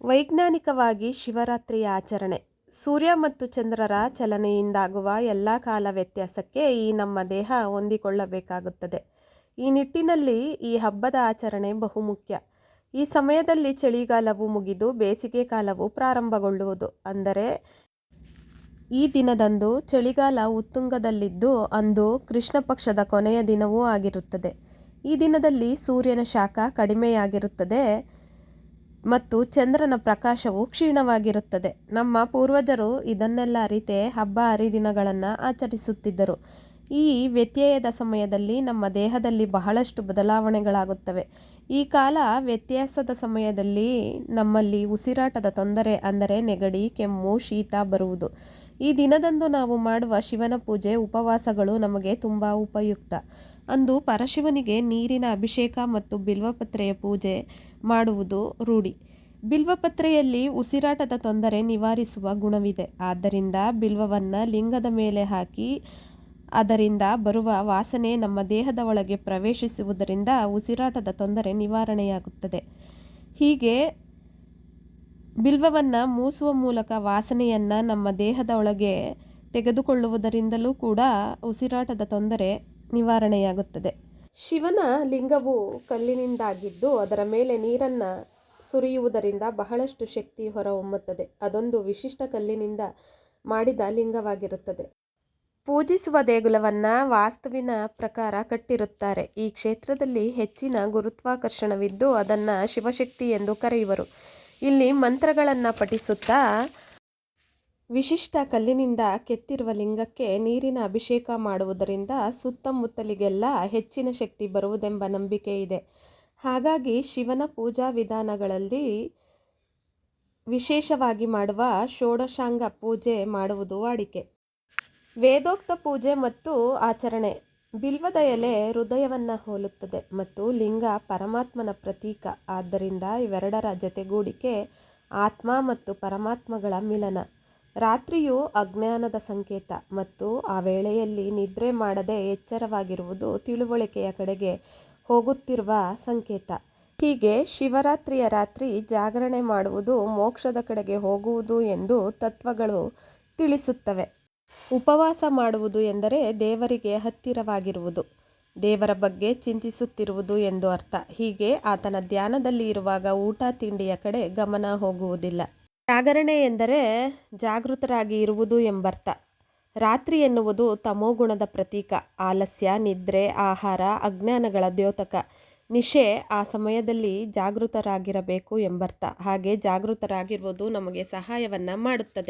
ವೈಜ್ಞಾನಿಕವಾಗಿ ಶಿವರಾತ್ರಿಯ ಆಚರಣೆ. ಸೂರ್ಯ ಮತ್ತು ಚಂದ್ರರ ಚಲನೆಯಿಂದಾಗುವ ಎಲ್ಲ ಕಾಲ ವ್ಯತ್ಯಾಸಕ್ಕೆ ಈ ನಮ್ಮ ದೇಹ ಹೊಂದಿಕೊಳ್ಳಬೇಕಾಗುತ್ತದೆ. ಈ ನಿಟ್ಟಿನಲ್ಲಿ ಈ ಹಬ್ಬದ ಆಚರಣೆ ಬಹುಮುಖ್ಯ ಈ ಸಮಯದಲ್ಲಿ ಚಳಿಗಾಲವು ಮುಗಿದು ಬೇಸಿಗೆ ಕಾಲವು ಪ್ರಾರಂಭಗೊಳ್ಳುವುದು. ಅಂದರೆ, ಈ ದಿನದಂದು ಚಳಿಗಾಲ ಉತ್ತುಂಗದಲ್ಲಿದ್ದು ಅಂದು ಕೃಷ್ಣ ಪಕ್ಷದ ಕೊನೆಯ ದಿನವೂ ಆಗಿರುತ್ತದೆ. ಈ ದಿನದಲ್ಲಿ ಸೂರ್ಯನ ಶಾಖ ಕಡಿಮೆಯಾಗಿರುತ್ತದೆ. ಮತ್ತು ಚಂದ್ರನ ಪ್ರಕಾಶವು ಕ್ಷೀಣವಾಗಿರುತ್ತದೆ. ನಮ್ಮ ಪೂರ್ವಜರು ಇದನ್ನೆಲ್ಲ ಅರಿತೇ ಹಬ್ಬ ಹರಿದಿನಗಳನ್ನು ಆಚರಿಸುತ್ತಿದ್ದರು. ಈ ವ್ಯತ್ಯಯದ ಸಮಯದಲ್ಲಿ ನಮ್ಮ ದೇಹದಲ್ಲಿ ಬಹಳಷ್ಟು ಬದಲಾವಣೆಗಳಾಗುತ್ತವೆ. ಈ ಕಾಲ ವ್ಯತ್ಯಾಸದ ಸಮಯದಲ್ಲಿ ನಮ್ಮಲ್ಲಿ ಉಸಿರಾಟದ ತೊಂದರೆ ಅಂದರೆ ನೆಗಡಿ, ಕೆಮ್ಮು, ಶೀತ ಬರುವುದು. ಈ ದಿನದಂದು ನಾವು ಮಾಡುವ ಶಿವನ ಪೂಜೆ, ಉಪವಾಸಗಳು ನಮಗೆ ತುಂಬ ಉಪಯುಕ್ತ. ಅಂದು ಪರಶಿವನಿಗೆ ನೀರಿನ ಅಭಿಷೇಕ ಮತ್ತು ಬಿಲ್ವಪತ್ರೆಯ ಪೂಜೆ ಮಾಡುವುದು ರೂಢಿ. ಬಿಲ್ವಪತ್ರೆಯಲ್ಲಿ ಉಸಿರಾಟದ ತೊಂದರೆ ನಿವಾರಿಸುವ ಗುಣವಿದೆ. ಆದ್ದರಿಂದ ಬಿಲ್ವವನ್ನು ಲಿಂಗದ ಮೇಲೆ ಹಾಕಿ, ಅದರಿಂದ ಬರುವ ವಾಸನೆ ನಮ್ಮ ದೇಹದ ಒಳಗೆ ಪ್ರವೇಶಿಸುವುದರಿಂದ ಉಸಿರಾಟದ ತೊಂದರೆ ನಿವಾರಣೆಯಾಗುತ್ತದೆ. ಹೀಗೆ ಬಿಲ್ವವನ್ನು ಮೂಸುವ ಮೂಲಕ ವಾಸನೆಯನ್ನು ನಮ್ಮ ದೇಹದ ಒಳಗೆ ತೆಗೆದುಕೊಳ್ಳುವುದರಿಂದಲೂ ಕೂಡ ಉಸಿರಾಟದ ತೊಂದರೆ ನಿವಾರಣೆಯಾಗುತ್ತದೆ. ಶಿವನ ಲಿಂಗವು ಕಲ್ಲಿನಿಂದಾಗಿದ್ದು ಅದರ ಮೇಲೆ ನೀರನ್ನು ಸುರಿಯುವುದರಿಂದ ಬಹಳಷ್ಟು ಶಕ್ತಿ ಹೊರಹೊಮ್ಮುತ್ತದೆ. ಅದೊಂದು ವಿಶಿಷ್ಟ ಕಲ್ಲಿನಿಂದ ಮಾಡಿದ ಲಿಂಗವಾಗಿರುತ್ತದೆ. ಪೂಜಿಸುವ ದೇಗುಲವನ್ನು ವಾಸ್ತುವಿನ ಪ್ರಕಾರ ಕಟ್ಟಿರುತ್ತಾರೆ. ಈ ಕ್ಷೇತ್ರದಲ್ಲಿ ಹೆಚ್ಚಿನ ಗುರುತ್ವಾಕರ್ಷಣವಿದ್ದು ಅದನ್ನು ಶಿವಶಕ್ತಿ ಎಂದು ಕರೆಯುವರು. ಇಲ್ಲಿ ಮಂತ್ರಗಳನ್ನು ಪಠಿಸುತ್ತಾ ವಿಶಿಷ್ಟ ಕಲ್ಲಿನಿಂದ ಕೆತ್ತಿರುವ ಲಿಂಗಕ್ಕೆ ನೀರಿನ ಅಭಿಷೇಕ ಮಾಡುವುದರಿಂದ ಸುತ್ತಮುತ್ತಲಿಗೆಲ್ಲ ಹೆಚ್ಚಿನ ಶಕ್ತಿ ಬರುವುದೆಂಬ ನಂಬಿಕೆ ಇದೆ. ಹಾಗಾಗಿ ಶಿವನ ಪೂಜಾ ವಿಧಾನಗಳಲ್ಲಿ ವಿಶೇಷವಾಗಿ ಮಾಡುವ ಷೋಡಶಾಂಗ ಪೂಜೆ ಮಾಡುವುದು ವಾಡಿಕೆ. ವೇದೋಕ್ತ ಪೂಜೆ ಮತ್ತು ಆಚರಣೆ. ಬಿಲ್ವದ ಎಲೆ ಹೃದಯವನ್ನು ಹೋಲುತ್ತದೆ ಮತ್ತು ಲಿಂಗ ಪರಮಾತ್ಮನ ಪ್ರತೀಕ. ಆದ್ದರಿಂದ ಇವೆರಡರ ಜತೆಗೂಡಿಕೆ ಆತ್ಮ ಮತ್ತು ಪರಮಾತ್ಮಗಳ ಮಿಲನ. ರಾತ್ರಿಯು ಅಜ್ಞಾನದ ಸಂಕೇತ ಮತ್ತು ಆ ವೇಳೆಯಲ್ಲಿ ನಿದ್ರೆ ಮಾಡದೆ ಎಚ್ಚರವಾಗಿರುವುದು ತಿಳುವಳಿಕೆಯ ಕಡೆಗೆ ಹೋಗುತ್ತಿರುವ ಸಂಕೇತ. ಹೀಗೆ ಶಿವರಾತ್ರಿಯ ರಾತ್ರಿ ಜಾಗರಣೆ ಮಾಡುವುದು ಮೋಕ್ಷದ ಕಡೆಗೆ ಹೋಗುವುದು ಎಂದು ತತ್ವಗಳು ತಿಳಿಸುತ್ತವೆ. ಉಪವಾಸ ಮಾಡುವುದು ಎಂದರೆ ದೇವರಿಗೆ ಹತ್ತಿರವಾಗಿರುವುದು. ದೇವರ ಬಗ್ಗೆ ಚಿಂತಿಸುತ್ತಿರುವುದು ಎಂದು ಅರ್ಥ. ಹೀಗೆ ಆತನ ಧ್ಯಾನದಲ್ಲಿ ಇರುವಾಗ ಊಟ ತಿಂಡಿಯ ಕಡೆ ಗಮನ ಹೋಗುವುದಿಲ್ಲ. ಜಾಗರಣೆ ಎಂದರೆ ಜಾಗೃತರಾಗಿ ಇರುವುದು ಎಂಬರ್ಥ. ರಾತ್ರಿ ಎನ್ನುವುದು ತಮೋಗುಣದ ಪ್ರತೀಕ. ಆಲಸ್ಯ, ನಿದ್ರೆ, ಆಹಾರ, ಅಜ್ಞಾನಗಳ ದ್ಯೋತಕ. ನಿಶೆ ಆ ಸಮಯದಲ್ಲಿ ಜಾಗೃತರಾಗಿರಬೇಕು ಎಂಬರ್ಥ. ಹಾಗೆ ಜಾಗೃತರಾಗಿರುವುದು ನಮಗೆ ಸಹಾಯವನ್ನು ಮಾಡುತ್ತದೆ.